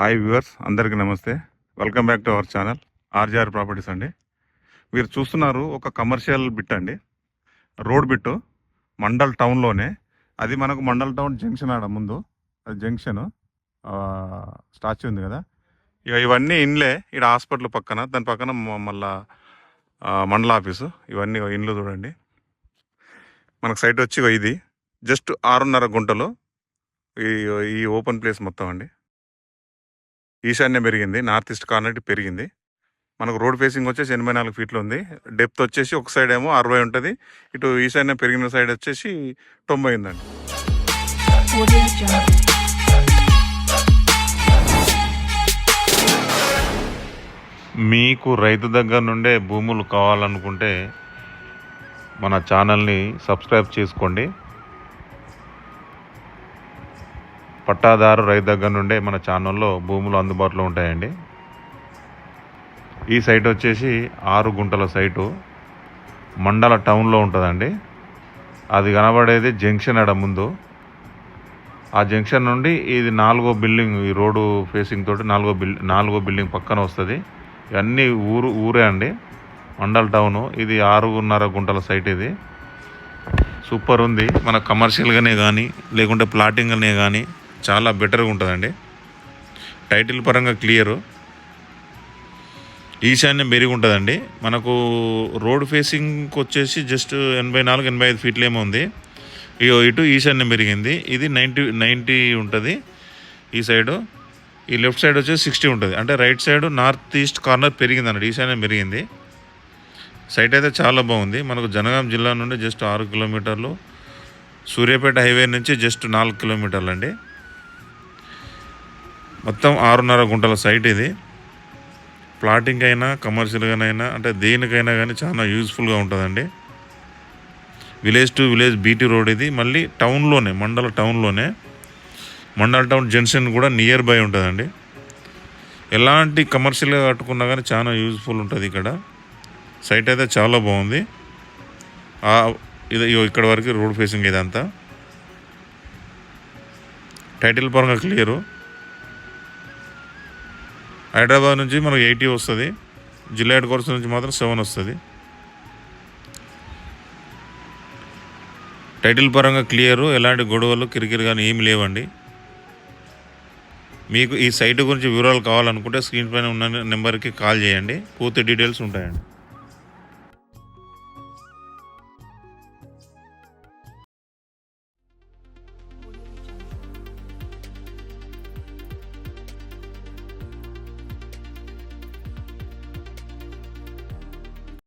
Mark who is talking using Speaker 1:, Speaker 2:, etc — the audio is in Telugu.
Speaker 1: హాయ్ వ్యూవర్స్ అందరికీ నమస్తే. Welcome back to our channel RGR properties అండి. మీరు చూస్తున్నారు ఒక కమర్షియల్ బిట్ అండి. రోడ్ బిట్ మండల్ టౌన్లోనే. అది మనకు మండల్ టౌన్ జంక్షన్ ఆడ ముందు. అది జంక్షన్ స్టాచ్యూ ఉంది కదా. ఇక ఇవన్నీ ఇండ్లే ఇక్కడ హాస్పిటల్ పక్కన. దాని పక్కన మ- మళ్ళా మండల ఆఫీసు. ఇవన్నీ ఇండ్లు చూడండి. మనకు సైట్ వచ్చి ఇది. జస్ట్ ఆరున్నర గుంటలు. ఈ ఈ ఓపెన్ ప్లేస్ మొత్తం అండి. ఈశాన్యం పెరిగింది నార్త్ ఈస్ట్ కార్నర్ పెరిగింది. మనకు రోడ్ ఫేసింగ్ వచ్చేసి ఎనభై నాలుగు ఫీట్లు ఉంది. డెప్త్ వచ్చేసి ఒక సైడ్ ఏమో అరవై ఉంటుంది. ఇటు ఈశాన్యం పెరిగిన సైడ్ వచ్చేసి తొంభై ఉందండి. మీకు రైతు దగ్గర నుండే భూములు కావాలనుకుంటే మన ఛానల్ని సబ్స్క్రైబ్ చేసుకోండి. పట్టాదారు రైతు దగ్గర నుండే మన ఛానల్లో భూములు అందుబాటులో ఉంటాయండి. ఈ సైట్ వచ్చేసి ఆరు గుంటల సైటు. మండల టౌన్లో ఉంటుందండి. అది కనబడేది జంక్షన్ ఆడ ముందు. ఆ జంక్షన్ నుండి ఇది నాలుగో బిల్డింగ్ ఈ రోడ్డు ఫేసింగ్ తోటి నాలుగో బిల్ నాలుగో బిల్డింగ్ పక్కన వస్తుంది. ఇవన్నీ ఊరు ఊరే అండి. మండల్ టౌను. ఇది ఆరున్నర గుంటల సైట్ ఇది. సూపర్ ఉంది. మన కమర్షియల్గానే కానీ లేకుంటే ప్లాటింగ్ అనే కానీ చాలా బెటర్గా ఉంటుందండి. టైటిల్ పరంగా క్లియరు ఈశాన్యం పెరిగి ఉంటుందండి. మనకు రోడ్ ఫేసింగ్కి వచ్చేసి జస్ట్ ఎనభై నాలుగు ఎనభై ఐదు ఫీట్లు ఏమో ఉంది. ఇగో ఇటు ఈశాన్యం పెరిగింది ఇది నైంటీ నైంటీ ఉంటుంది. ఈ సైడు ఈ లెఫ్ట్ సైడ్ వచ్చేసి సిక్స్టీ ఉంటుంది. అంటే right side north east corner పెరిగింది అన్నట్టు ఈశాన్యం పెరిగింది సైట్ అయితే చాలా బాగుంది. మనకు జనగాం జిల్లా నుండి జస్ట్ ఆరు కిలోమీటర్లు. సూర్యాపేట హైవే నుంచి జస్ట్ నాలుగు కిలోమీటర్లు అండి మొత్తం ఆరున్నర గుంటల సైట్ ఇది. ప్లాటింగ్ అయినా కమర్షియల్గానైనా అంటే దేనికైనా కానీ చాలా యూజ్ఫుల్గా ఉంటుందండి. Village to village BT road ఇది. మళ్ళీ టౌన్లోనే మండల టౌన్లోనే మండల టౌన్ జంక్షన్ కూడా నియర్ బై ఉంటుందండి. ఎలాంటి కమర్షియల్గా కట్టుకున్నా కానీ చాలా యూజ్ఫుల్ ఉంటుంది ఇక్కడ. సైట్ అయితే చాలా బాగుంది. ఇది ఇక్కడ వరకు రోడ్ ఫేసింగ్ ఇదంతా. టైటిల్ పరంగా క్లియరు హైదరాబాద్ నుంచి మనకు ఎయిటీ వస్తుంది. జిల్లా హెడ్ కోర్స్ నుంచి మాత్రం సెవెన్ వస్తుంది. టైటిల్ పరంగా క్లియరు ఎలాంటి గొడవలు కిరికిరి కానీ ఏమి లేవండి. మీకు ఈ సైట్ గురించి వివరాలు కావాలనుకుంటే స్క్రీన్ పైన ఉన్న నెంబర్కి కాల్ చేయండి. పూర్తి డీటెయిల్స్ ఉంటాయండి.